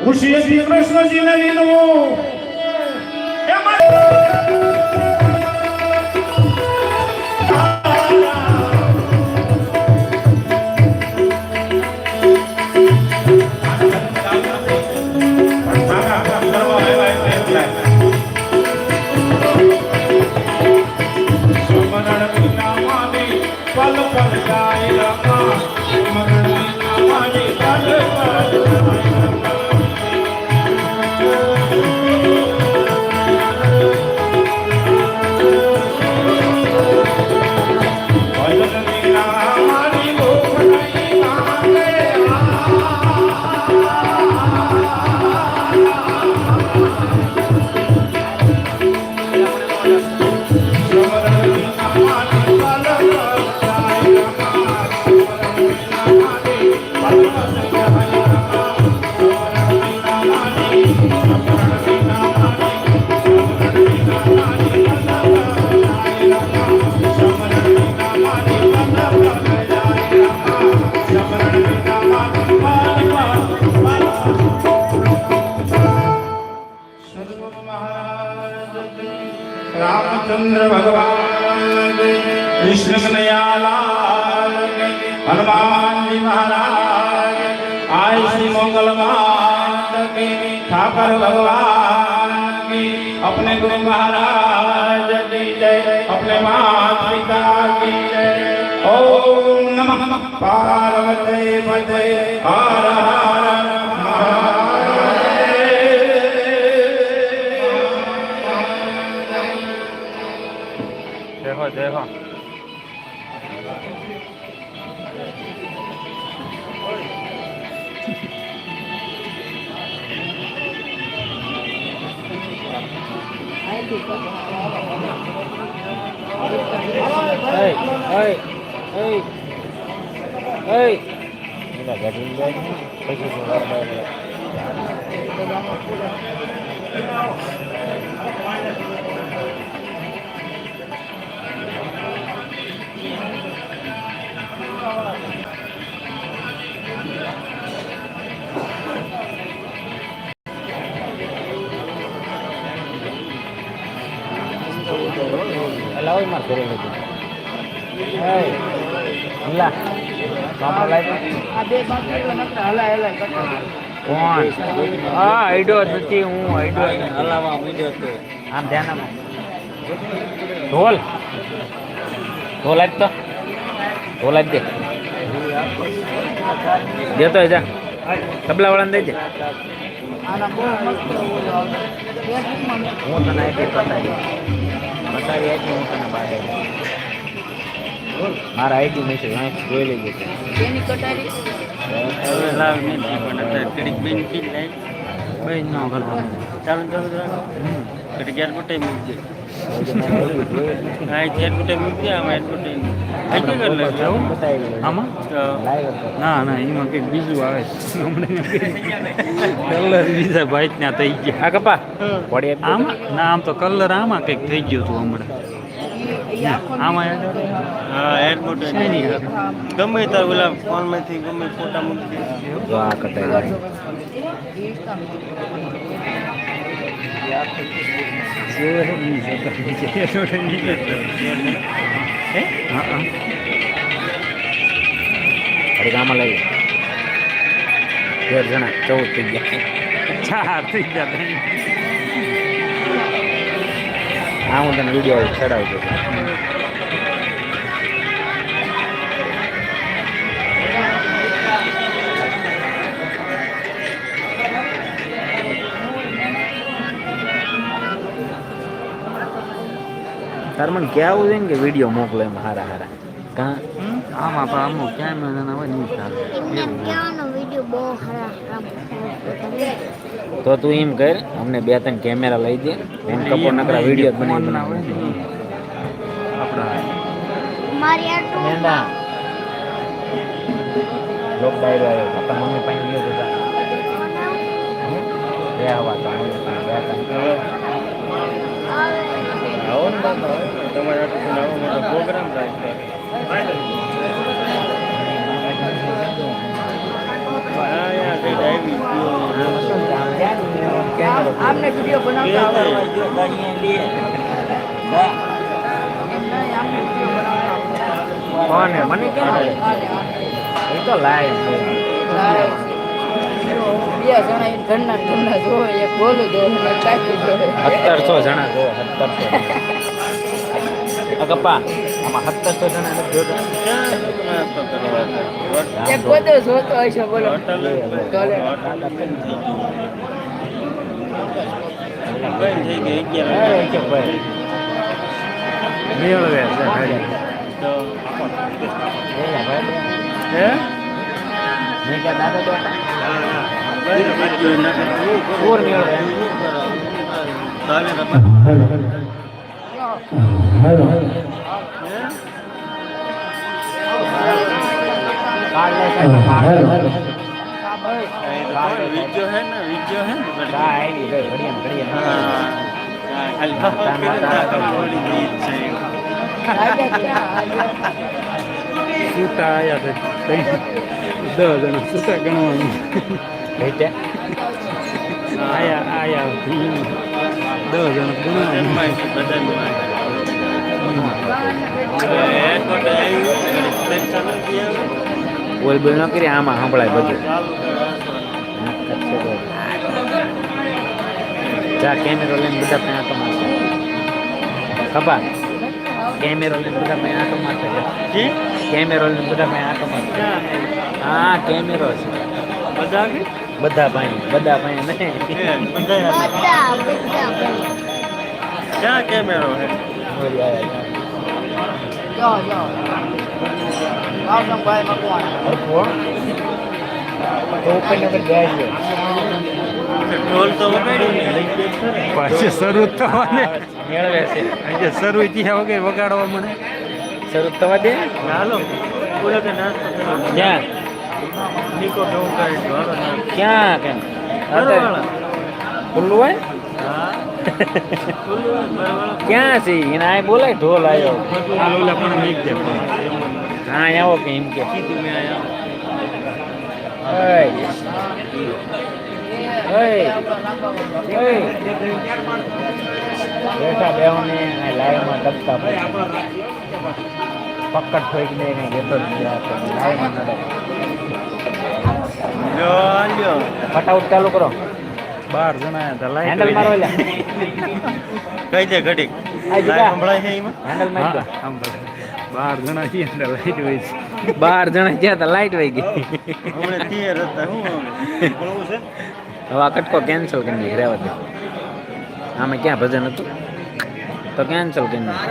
ખુશીથી કૃષ્ણજીને વિનવું એમાં સમરણ વિના પલ રામચંદ્ર ભગવાન કી, કૃષ્ણ કનૈયાલાલ કી, હનુમાનજી મહારાજ કી, આય શ્રી મંગલ માત કી ઠાકર ભગવાન કી अपने गुरु महाराज की जय अपने माता पिता की जय ओम नमः पार्वती पते हर हर Hey, hey, hey, hey. Ini nak jadi ni, pergi sebelah mana? Thank you. Hoy más pero lagi. Hey. Mila. Mama lagi. આ બે બાકી નકરા હલાય હલાય કોણ હા આઈડો નથી હું આઈડો હલાવા મૂડ્યો છે આમ ધ્યાન આમ ઢોલ ઢોલ આજ તો ઢોલ આજ દે દેતો જા તબલા વાળાને દઈ દે આના બહુ મસ્ત ઓલો આવતો. ફેસબુકમાં મેં હું તને આઈડી બતાવી બતાવી આઈડી હું તને બતાવી મારા આઈટી મેસેજ અહીં જોઈ લેજો એની કટારી? લાવ નહીં પણ અત્યારે કડીક બેન કી લાઈ બેન નો ચાલો ચાલો ચાલુ. ચાલુ કડીક એરપોર્ટે મૂકજે હા એરપોર્ટે મૂકજે આમાં એરપોર્ટે આમાં? ના ના એમાં કંઈક બીજું આવે કલર બીજા ભાઈ ત્યાં થઈ ગયા. આ કપા. આમાં? ના આમ તો કલર આમાં કંઈક થઈ ગયું હતું હમણાં. આમાં હા એરપોર્ટ ગમે તાર ઓલા ફોનમાંથી ગમે ફોટા મૂકી આ કટાઈ ગામમાં લઈ તેર જણા ચૌદ થઈ ગયા ચાર થઈ ગયા હા, હું તને વીડિયો ચડાવી તાર મને કહેવું છે ને કે વીડિયો મોકલો એમ હારા હારા. કાં? આમાં પણ અમુક કેમેરા હોય નહીં તમે તો તું એમ કર અમને બે ત્રણ કેમેરા લઈ દે. એમ કપોર નકરા વીડિયો બનાવી આપણા. મારી આટલું મેંડા. લોક ડાયરો આવ્યો આપણા મમ્મી પાસે ગયો તો જા. બે હવા આવો ને બાપા તમારે આવો મોટો પ્રોગ્રામ થાય આમને વીડિયો બનાવતા આવડે? મને કેમ. એ તો લાઈવ છે. લાય. બે જણા ઘરના ઘરના જોવે એક બોલું જોવે. ને જોવે સત્તરસો જણા. જો સત્તરસો કપ્પા આમાં સત્તરસો જણા જોતા. એક જોતો છે બોલો. મેળવે છે ખાલી. મેં ક્યાં દાદા તો પૂર મેળવે કાર્ડ લે સાહેબ, કાર્ડ લે. હા ભાઈ હા, આઈડી ગઈ, ઘડીએ ને ઘડીએ ને. આજે ક્યાં આજે આયા છે દસ જણા સુતા ગણવાનું. ભેટ્યા આયા આયા. દસ જણા ગણવાનું બોલ બોલ ન કરી આમાં સંભળાય બધું. જા કેમેરો લઈને બધા પાસે આંટો મારશે. ખબર? કેમેરો લઈને બધા પાસે આંટો મારશે. કેમેરો લઈને બધા આંટો મારશે. હા કેમેરો છે. બધા બધા ભાઈ નહીં બધા બધા ક્યાં કેમેરો હે જો જો. ભાઈ મકવાણ શરૂ થવાને. શરૂ થયા વગર વગાડવા મને શરૂ થવા દે. હાલો. ક્યાં નીકો કરે છે ક્યાં કેમ? ખુલ્લું હોય? ક્યાં છે? એને આ બોલાય ઢોલ આવ્યો હા આવો કે એમ કે. બેઠા બેહોને લાઈવમાં ટપકા પડે પકડ ઠોકી દે ને ગેતો ફટાફટ ચાલુ કરો. બાર જણા હતા લાઈટ હેન્ડલ મારો લે કઈ દે ઘડીક? સંભળાય છે એમાં? હેન્ડલ મારી દો. બાર જણા છીએ એટલે લાઈટ હોય છે. બાર જણા ગયા તા લાઈટ વહી ગઈ. હમણાં હતા શું છે? હવે આ કટકો કેન્સલ કરી દઈએ રહેવા દે. આમાં ક્યાં ભજન હતું? તો કેન્સલ કરી નાખ